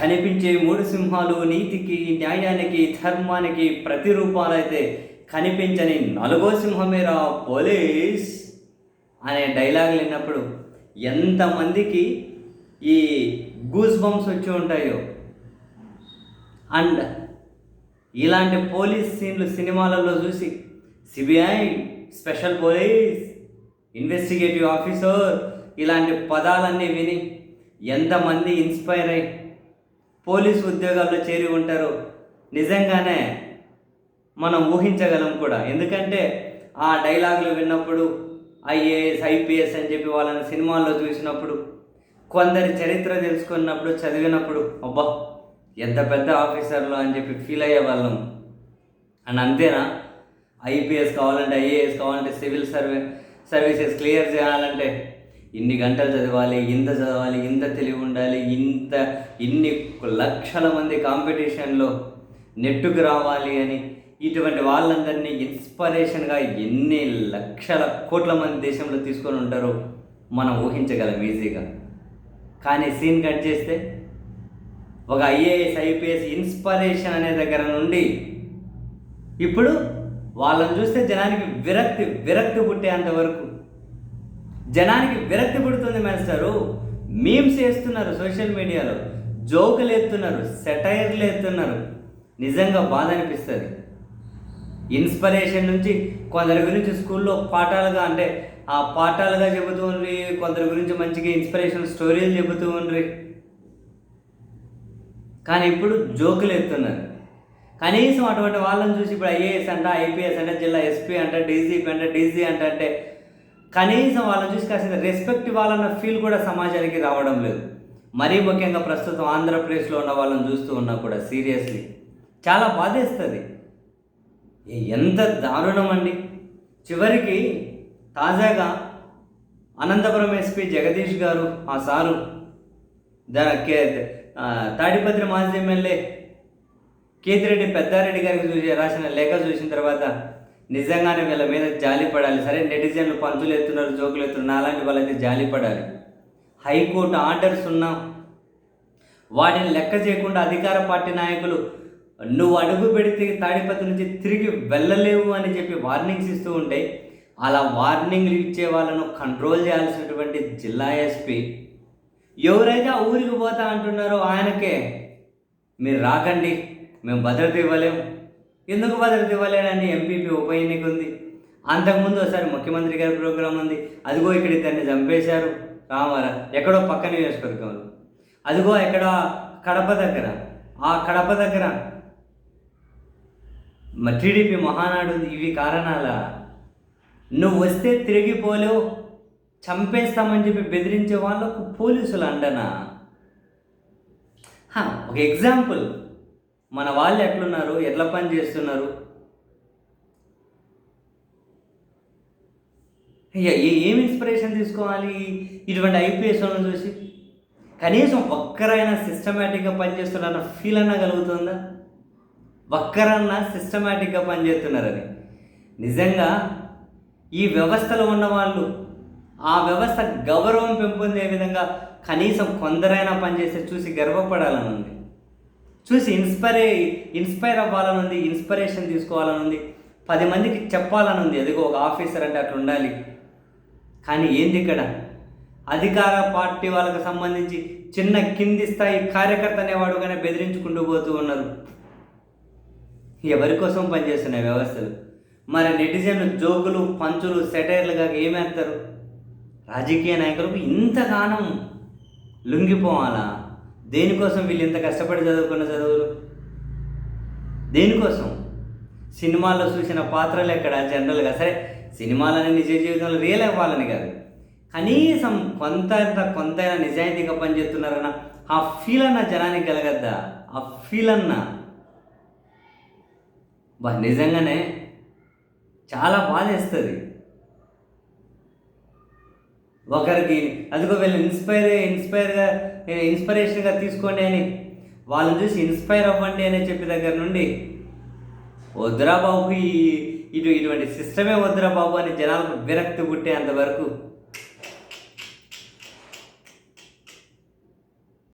కనిపించే మూడు సింహాలు నీతికి న్యాయానికి ధర్మానికి ప్రతిరూపాలైతే కనిపించని నలుగో సింహమేరా పోలీస్ అనే డైలాగ్ విన్నప్పుడు ఎంతమందికి ఈ గూస్ బంప్స్ వచ్చి ఉంటాయో. అండ్ ఇలాంటి పోలీస్ సీన్లు సినిమాలలో చూసి CBI special police investigative officer ఇలాంటి పదాలన్నీ విని ఎంతమంది ఇన్స్పైర్ అయ్యి పోలీస్ ఉద్యోగాల్లో చేరి ఉంటారు. నిజంగానే మనం ఊహించగలం కూడా. ఎందుకంటే ఆ డైలాగులు విన్నప్పుడు ఐఏఎస్ ఐపీఎస్ అని చెప్పి వాళ్ళని సినిమాల్లో చూసినప్పుడు కొందరి చరిత్ర తెలుసుకున్నప్పుడు చదివినప్పుడు అబ్బా ఎంత పెద్ద ఆఫీసర్లు అని చెప్పి ఫీల్ అయ్యే వాళ్ళం. అండ్ అంతేనా? ఐపీఎస్ కావాలంటే ఐఏఎస్ కావాలంటే సివిల్ సర్వే సర్వీసెస్ క్లియర్ చేయాలంటే ఇన్ని గంటలు చదవాలి ఇంత చదవాలి ఇంత తెలివి ఉండాలి ఇంత ఇన్ని లక్షల మంది కాంపిటీషన్లో నెట్టుకు రావాలి అని ఇటువంటి వాళ్ళందరినీ ఇన్స్పరేషన్గా ఎన్ని లక్షల కోట్ల మంది దేశంలో తీసుకొని ఉంటారో మనం ఊహించగలం ఈజీగా. కానీ సీన్ కట్ చేస్తే ఒక ఐఏఎస్ ఐపీఎస్ ఇన్స్పరేషన్ అనే దగ్గర నుండి ఇప్పుడు వాళ్ళని చూస్తే జనానికి విరక్తి విరక్తి పుట్టేంత వరకు జనానికి విరక్తి పుడుతుంది మాస్టరు మీమ్స్ వేస్తున్నారు సోషల్ మీడియాలో. జోకులు ఎత్తున్నారు సెటైర్లు ఎత్తున్నారు. నిజంగా బాధ అనిపిస్తుంది. ఇన్స్పిరేషన్ నుంచి కొందరి గురించి స్కూల్లో పాఠాలుగా అంటే ఆ పాఠాలుగా చెబుతూ ఉండ్రి కొందరి గురించి మంచిగా ఇన్స్పిరేషన్ స్టోరీలు చెబుతూ ఉండ్రి. కానీ ఇప్పుడు జోకులు ఎత్తున్నారు. కనీసం అటువంటి వాళ్ళని చూసి ఇప్పుడు ఐఏఎస్ అంట ఐపీఎస్ అంటే జిల్లా ఎస్పీ అంట డీజీపీ అంటే డీజీ అంట అంటే కనీసం వాళ్ళని చూసి కాసిన రెస్పెక్ట్ ఇవ్వాలన్న ఫీల్ కూడా సమాజానికి రావడం లేదు. మరీ ముఖ్యంగా ప్రస్తుతం ఆంధ్రప్రదేశ్లో ఉన్న వాళ్ళని చూస్తూ ఉన్నా కూడా సీరియస్లీ చాలా బాధేస్తుంది. ఎంత దారుణం అండి చివరికి తాజాగా అనంతపురం ఎస్పీ జగదీష్ గారు ఆ సారు కే తాడిపత్రి మాజీ ఎమ్మెల్యే కేతిరెడ్డి పెద్దారెడ్డి గారికి చూసి రాసిన లేఖ చూసిన తర్వాత నిజంగానే వీళ్ళ మీద జాలి పడాలి. సరే నెటిజన్లు పంతులు ఎత్తున్నారు జోకులు ఎత్తున్నారు అలాంటి వాళ్ళైతే జాలి పడాలి. హైకోర్టు ఆర్డర్స్ ఉన్నా. వాటిని లెక్క చేయకుండా అధికార పార్టీ నాయకులు నువ్వు అడుగు పెడితే తాడిపత్రి నుంచి తిరిగి వెళ్ళలేవు అని చెప్పి వార్నింగ్స్ ఇస్తూ ఉంటాయి అలా వార్నింగ్లు ఇచ్చే వాళ్ళను కంట్రోల్ చేయాల్సినటువంటి జిల్లా ఎస్పీ ఎవరైతే ఆ ఊరికి పోతా అంటున్నారో ఆయనకే మీరు రాకండి మేము భద్రత ఇవ్వలేము ఎందుకు భద్రత ఇవ్వలేడని ఎంపీపీ ఉప ఎన్నిక ఉంది? అంతకుముందు ఒకసారి ముఖ్యమంత్రి గారి ప్రోగ్రాం ఉంది. అదిగో ఇక్కడ ఇద్దరిని చంపేశారు. రామారా ఎక్కడో పక్క నియోజకవర్గంలో. అదిగో ఎక్కడ? కడప దగ్గర. ఆ కడప దగ్గర. మ- టీడీపీ మహానాడు ఇవి కారణాలా? నువ్వు వస్తే తిరిగి పోలేవు. చంపేస్తామని చెప్పి బెదిరించే వాళ్ళకు పోలీసులు అండనా? హా, ఒక ఎగ్జాంపుల్. మన వాళ్ళు ఎట్లున్నారు? ఎట్లా పని చేస్తున్నారు? అయ్యా ఏ ఏం ఇన్స్పిరేషన్ తీసుకోవాలి? ఇటువంటి ఐపీఎస్ వాళ్ళని చూసి. కనీసం ఒక్కరైనా సిస్టమేటిక్గా పనిచేస్తున్నారన్న ఫీల్ అన్నా కలుగుతుందా? ఒక్కరన్నా సిస్టమేటిక్గా పనిచేస్తున్నారని నిజంగా ఈ వ్యవస్థలో ఉన్న వాళ్ళు ఆ వ్యవస్థ గౌరవం పెంపొందే విధంగా కనీసం కొందరైనా పనిచేస్తే చూసి గర్వపడాలని ఉంది చూసి ఇన్స్పైర్ ఇన్స్పైర్ అవ్వాలని ఉంది ఇన్స్పిరేషన్ తీసుకోవాలని ఉంది పది మందికి చెప్పాలని ఉంది అదిగో ఒక ఆఫీసర్ అంటే అట్లా ఉండాలి. కానీ ఏంది ఇక్కడ? అధికార పార్టీ వాళ్ళకి సంబంధించి చిన్న కింది స్థాయి కార్యకర్త అనేవాడు కానీ బెదిరించుకుంటూ పోతూ ఉన్నారు. ఎవరి కోసం పనిచేస్తున్న వ్యవస్థలు? మరి నెటిజన్లు జోకులు పంచులు సెటైర్లుగా ఏమేస్తారు? రాజకీయ నాయకులకు ఇంతగానం లొంగిపోవాలా? దేనికోసం వీళ్ళు ఇంత కష్టపడి చదువుకున్న చదువులు? దేనికోసం? సినిమాల్లో చూసిన పాత్రలు ఎక్కడ? జనరల్గా. సరే సినిమాలని నిజ జీవితంలో రియల్ అవ్వాలని కాదు. కనీసం కొంత కొంతైనా నిజాయితీగా పనిచేస్తున్నారన్న ఆ ఫీల్ అన్న జనానికి కలగద్దా? ఆ ఫీల్ అన్న. నిజంగానే చాలా బాధ వేస్తుంది ఒకరికి అదిగో వీళ్ళు ఇన్స్పైర్ ఇన్స్పైర్గా ఇన్స్పిరేషన్గా తీసుకోండి అని. వాళ్ళని చూసి ఇన్స్పైర్ అవ్వండి అని చెప్పి దగ్గర నుండి వద్దురా బాబు ఈ ఇటు ఇటువంటి సిస్టమే వద్దురా బాబు అని జనాలకు విరక్తి పుట్టేంత వరకు